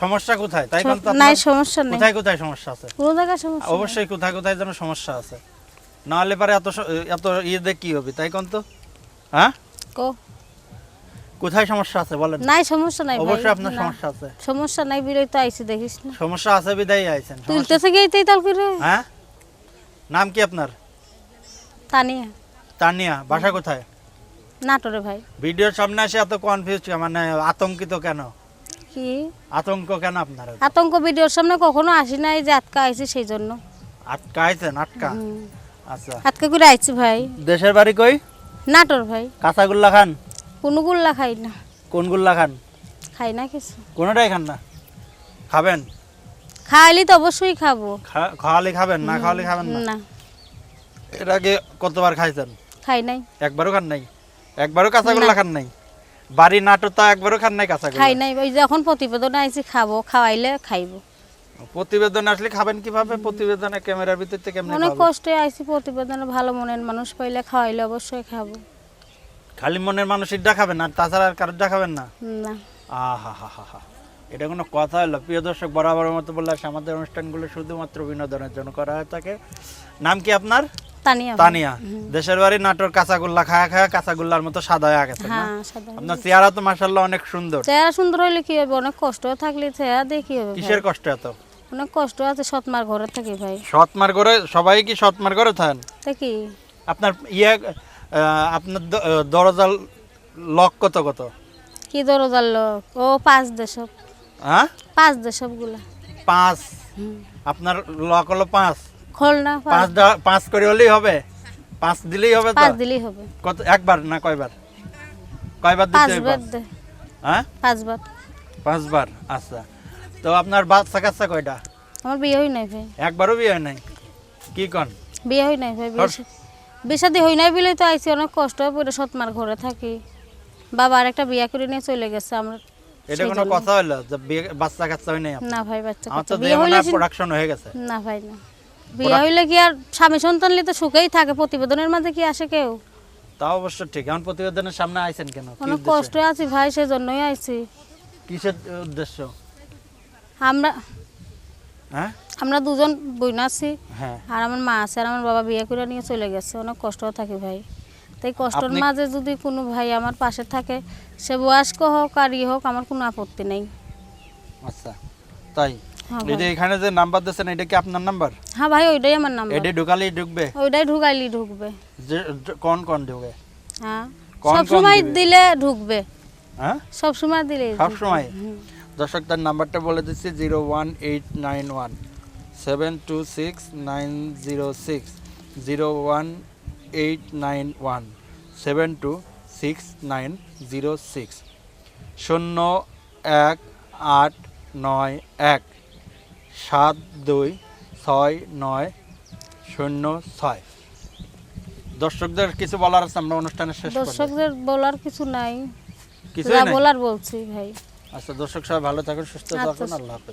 সমস্যা কোথায়? তাই নাই সমস্যা নেই। কোথায় কোথায় সমস্যা আছে? কোনো জায়গায় সমস্যা অবশ্যই কোথায় কোথায় যেন সমস্যা আছে। না হলে পারে এত এত ইয়ে দিয়ে কি হবে তাই কোন তো? হ্যাঁ? কো। কোথায় সমস্যা আছে বলেন। নাই সমস্যা নাই অবশ্যই আপনার সমস্যা আছে। সমস্যা নাই বিরই তো আইছি দেখিস না। সমস্যা আছে বিদায় আইছেন। তুলতেছে গিয়ে তাই তাল করে? হ্যাঁ? নাম কি আপনার? তানিয়া। তানিয়া বাসা কোথায়? নাটোরে ভাই। ভিডিওর সামনে এসে এত কনফিউজ মানে আতঙ্কিত কেন? কি? আতঙ্ক কেন আপনার? আতঙ্ক ভিডিওর সামনে কখনো আসি নাই যে আটকা আইছি সেই জন্য আটকা আইছেন আটকা? আচ্ছা। আটকা করে আইছি ভাই। দেশের বাড়ি কই? নাটোর ভাই। কাঁচাগুল্লা খান? কোনো গুল্লা খাই না। কোন গুল্লা খান? খাই না কিছু। কোনোটাই খান না? খাবেন? খাইলে তো অবশ্যই খাব। খাওয়ালে খাবেন না খাওয়ালে খাবেন না? না। এর আগে কতবার খাইছেন? খাই নাই। একবারও খান নাই? একবারও কাঁচাগোল্লা খান নাই? বাড়ি নাটোরটা একবারও খান নাই কাঁচা খাই নাই ওই যখন প্রতিবেদনে আইছি খাব খাওয়াইলে খাইবো। প্রতিবেদন আসলে খাবেন কীভাবে? প্রতিবেদনে ক্যামেরার ভিতর থেকে কেমনে অনেক কষ্টে আইছি প্রতিবেদনে ভালো মনের মানুষ পাইলে খাওয়াইলে অবশ্যই খাব। খালি মনের মানুষেরটা খাবেন আর তাছাড়া আর কারোরটা খাবেন না? না। আহা হা হা হা এটা কোনো কথা হলো? প্রিয় দর্শক বরাবরের মতো বললে আমাদের অনুষ্ঠানগুলো শুধুমাত্র বিনোদনের জন্য করা হয়ে থাকে। নাম কি আপনার? তানিয়া তানিয়া। দেশের বাড়ি নাটোর কাঁচাগোল্লা খায়া খায়া কাঁচাগোল্লার মতো সাদা হয়ে গেছে না? হ্যাঁ আপনার চেহারা তো মাসাল্লাহ অনেক সুন্দর। চেহারা সুন্দর হইলে কি হবে? অনেক কষ্ট থাকলে চেহারা কি হবে কিসের কষ্ট এত? অনেক কষ্ট আছে সৎমার ঘরে থাকি ভাই। সৎমার করে সবাই কি সৎমার করে থাকেন? কি? আপনার ইয়ে আপনার দ- লক কত কত? কি দরজার লোক? ও পাঁচ দেশব হ্যাঁ? পাঁচ দেশবগুলা পাঁচ আপনার লক হলো পাঁচ। খোল না পাঁচ পাঁচ করে হলেই হবে। পাঁচ দিলেই হবে পাঁচ দিলেই হবে। কত একবার না কয়বার? কয়বার দিতে হবে হ্যাঁ পাঁচ? বার পাঁচবার। আচ্ছা। তো আপনার বাচ্চা কাচ্চা কয়টা? আমার বিয়ে হই নাই ভাই। একবারও বিয়ে হয় নাই? কি কন? বিয়ে হই নাই ভাই। বিশাদি হই নাই বলেই তো আইছি অনেক কষ্ট হয়ে পড়ে সৎমার ঘরে থাকি। বাবা আর একটা বিয়া করে নিয়ে চলে গেছে আমরা। এটা কোনো কথা হলো যে বাচ্চা কাচ্চা হয় নাই না ভাই বাচ্চা কাচ্চা। বিয়ে হইলে প্রোডাকশন হয়ে গেছে। না ভাই না। বিয়ে হইলে কি আর স্বামী সন্তান তো সুখেই থাকে? প্রতিবেদনের মাঝে কি আসে কেউ? তাও অবশ্য ঠিক। এখন প্রতিবেদনের সামনে আইছেন কেন? অনেক উদ্দেশ্যে? আছি ভাই সেজন্যই আইছি। কিসের উদ্দেশ্য? আমরা হ্যাঁ? আমরা দুজন বইনা আছি। হ্যাঁ। আর আমার মা আছে আর আমার বাবা বিয়ে করে নিয়ে চলে গেছে। অনেক কষ্ট থাকি ভাই। তাই কষ্টের মাঝে যদি কোনো ভাই আমার পাশে থাকে সে বয়স্ক হোক আর ই হোক আমার কোনো আপত্তি নেই। আচ্ছা তাই? এই যে এখানে যে নাম্বার দিয়েছেন এটা কি আপনার নাম্বার? হ্যাঁ ভাই ওইটাই আমার নাম এডি ঢুকালেই ঢুকবে? ওইটাই ঢুকাইলি ঢুকবে। যে যে- কোন কোন ঢুকে? হ্যাঁ। সব সময় দিলে ঢুকবে। হ্যাঁ? সব সময় দিলে সব সময়? দর্শক তার নাম্বারটা বলে দিচ্ছি zero one eight nine one seven two six nine zero six zero one eight nine one seven two six nine zero six শূন্য এক আট নয় এক। সাত দুই ছয় নয় শূন্য ছয়। দর্শকদের কিছু বলার আছে? আমরা অনুষ্ঠানের শেষ দর্শকদের বলার কিছু নাই। কিছু বলার বলছি ভাই। আচ্ছা দর্শক সবাই ভালো থাকুন সুস্থ আচ্ছা। থাকুন আল্লাহ হাফেজ।